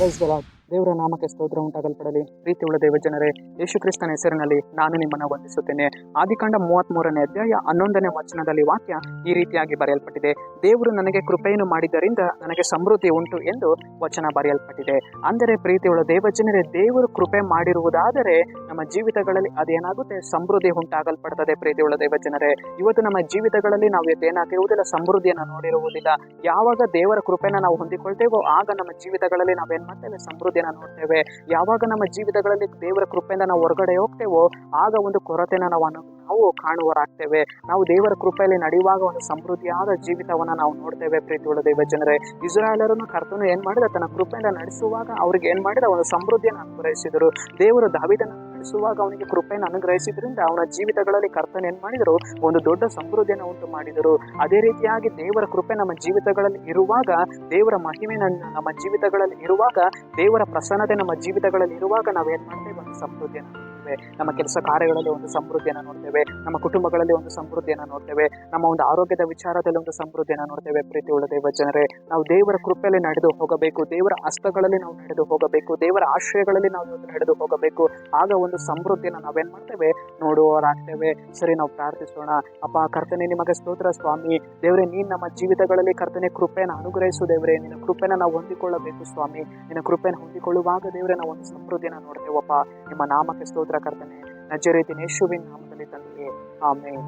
Vamos falar. ದೇವರ ನಾಮಕ್ಕೆ ಸ್ತೋತ್ರ ಉಂಟಾಗಲ್ಪಡಲಿ. ಪ್ರೀತಿಯುಳ್ಳ ದೇವ ಜನರೇ ಯೇಸು ಕ್ರಿಸ್ತನ ಹೆಸರಿನಲ್ಲಿ ನಾನು ನಿಮ್ಮನ್ನು ವಂದಿಸುತ್ತೇನೆ. ಆದಿಕಾಂಡ ಮೂವತ್ಮೂರನೇ ಅಧ್ಯಾಯ ಹನ್ನೊಂದನೇ ವಚನದಲ್ಲಿ ವಾಕ್ಯ ಈ ರೀತಿಯಾಗಿ ಬರೆಯಲ್ಪಟ್ಟಿದೆ. ದೇವರು ನನಗೆ ಕೃಪೆಯನ್ನು ಮಾಡಿದ್ದರಿಂದ ನನಗೆ ಸಮೃದ್ಧಿ ಉಂಟು ಎಂದು ವಚನ ಬರೆಯಲ್ಪಟ್ಟಿದೆ. ಅಂದರೆ ಪ್ರೀತಿಯುಳ್ಳ ದೇವ ಜನರೇ ದೇವರು ಕೃಪೆ ಮಾಡಿರುವುದಾದರೆ ನಮ್ಮ ಜೀವಿತಗಳಲ್ಲಿ ಅದೇನಾಗುತ್ತೆ? ಸಮೃದ್ಧಿ ಉಂಟಾಗಲ್ಪಡ್ತದೆ ಪ್ರೀತಿಯುಳ್ಳ ದೇವ ಜನರೇ ಇವತ್ತು ನಮ್ಮ ಜೀವಿತಗಳಲ್ಲಿ ನಾವು ಏನಾಗಿರುವುದಿಲ್ಲ ಸಮೃದ್ಧಿಯನ್ನು ನೋಡಿರುವುದಿಲ್ಲ. ಯಾವಾಗ ದೇವರ ಕೃಪೆನ ನಾವು ಹೊಂದಿಕೊಳ್ತೇವೋ, ಆಗ ನಮ್ಮ ಜೀವಿತಗಳಲ್ಲಿ ನಾವೇನ್ ಮಾಡ್ತೇವೆ ಸಮೃದ್ಧಿನ ನೋಡ್ತೇವೆ. ಯಾವಾಗ ನಮ್ಮ ಜೀವಿತಗಳಲ್ಲಿ ದೇವರ ಕೃಪೆಯಿಂದ ನಾವು ಹೊರಗಡೆ ಹೋಗ್ತೇವೋ, ಆಗ ಒಂದು ಕೊರತೆನ ನಾವು ನಾವು ಕಾಣುವರಾಗ್ತೇವೆ ನಾವು ದೇವರ ಕೃಪೆಯಲ್ಲಿ ನಡೆಯುವಾಗ ಒಂದು ಸಮೃದ್ಧಿಯಾದ ಜೀವಿತವನ್ನ ನಾವು ನೋಡ್ತೇವೆ ಪ್ರೀತಿಯುಳ್ಳ ದೇವ ಜನರೇ. ಇಸ್ರಾಯೇಲರನ್ನು ಕರ್ತನು ಏನ್ ಮಾಡಿದ? ತನ್ನ ಕೃಪೆಯಿಂದ ನಡೆಸುವಾಗ ಅವ್ರಿಗೆ ಏನ್ ಮಾಡಿದ? ಒಂದು ಸಮೃದ್ಧಿಯನ್ನು ಅನುಗ್ರಹಿಸಿದರು. ದೇವರು ದಾವಿದನ ನಡೆಸುವಾಗ ಅವನಿಗೆ ಕೃಪೆಯನ್ನು ಅನುಗ್ರಹಿಸಿದ್ರಿಂದ ಅವನ ಜೀವಿತಗಳಲ್ಲಿ ಕರ್ತನ ಏನ್ ಮಾಡಿದರು? ಒಂದು ದೊಡ್ಡ ಸಮೃದ್ಧಿಯನ್ನು ಉಂಟು ಮಾಡಿದರು. ಅದೇ ರೀತಿಯಾಗಿ ದೇವರ ಕೃಪೆ ನಮ್ಮ ಜೀವಿತಗಳಲ್ಲಿ ಇರುವಾಗ, ದೇವರ ಮಹಿಮೆ ನಮ್ಮ ಜೀವಿತಗಳಲ್ಲಿ ಇರುವಾಗ, ದೇವರ ಪ್ರಸನ್ನತೆ ನಮ್ಮ ಜೀವಿತಗಳಲ್ಲಿ ಇರುವಾಗ ನಾವೇನ್ ಮಾಡ್ತೇವೆ? ಒಂದು ಸಮೃದ್ಧಿಯನ್ನು. ನೋಡ್ತೇವೆ ನಮ್ಮ ಕೆಲಸ ಕಾರ್ಯಗಳಲ್ಲಿ ಒಂದು ಸಮೃದ್ಧಿಯನ್ನು ನೋಡ್ತೇವೆ. ನಮ್ಮ ಕುಟುಂಬಗಳಲ್ಲಿ ಒಂದು ಸಮೃದ್ಧಿಯನ್ನು ನೋಡ್ತೇವೆ. ನಮ್ಮ ಒಂದು ಆರೋಗ್ಯದ ವಿಚಾರದಲ್ಲಿ ಒಂದು ಸಮೃದ್ಧಿಯನ್ನು ನೋಡ್ತೇವೆ. ಪ್ರೀತಿ ಉಳ್ಳ ದೇವ ಜನರೇ, ನಾವು ದೇವರ ಕೃಪೆಯಲ್ಲಿ ನಡೆದು ಹೋಗಬೇಕು. ದೇವರ ಹಸ್ತಗಳಲ್ಲಿ ನಾವು ನಡೆದು ಹೋಗಬೇಕು. ದೇವರ ಆಶ್ರಯಗಳಲ್ಲಿ ನಾವು ನಡೆದು ಹೋಗಬೇಕು. ಆಗ ಒಂದು ಸಮೃದ್ಧಿಯನ್ನು ನಾವೇನ್ ಮಾಡ್ತೇವೆ? ನೋಡುವವರಾಗ್ತೇವೆ. ಸರಿ, ನಾವು ಪ್ರಾರ್ಥಿಸೋಣ. ಅಪ್ಪ, ಕರ್ತನೆ, ನಿಮಗೆ ಸ್ತೋತ್ರ ಸ್ವಾಮಿ. ದೇವರೇ, ನೀನ್ ನಮ್ಮ ಜೀವಿತಗಳಲ್ಲಿ ಕರ್ತನೆ, ಕೃಪೆಯನ್ನು ಅನುಗ್ರಹಿಸು ದೇವರೇ. ನಿನ್ನ ಕೃಪೆನ ನಾವು ಹೊಂದಿಕೊಳ್ಳಬೇಕು ಸ್ವಾಮಿ. ನಿನ್ನ ಕೃಪೆಯನ್ನು ಹೊಂದಿಕೊಳ್ಳುವಾಗ ದೇವರೇ, ನಾವು ಒಂದು ಸಮೃದ್ಧಿಯನ್ನು ನೋಡ್ತೇವಪ್ಪ. ನಿಮ್ಮ ನಾಮಕ್ಕೆ ಸ್ತೋತ್ರ. ಕರ್ತನೆ ನಜರೇತಿ ಯೇಸುವಿನ ನಾಮದಲ್ಲಿ ತಂದೆ ಆಮೇಲೆ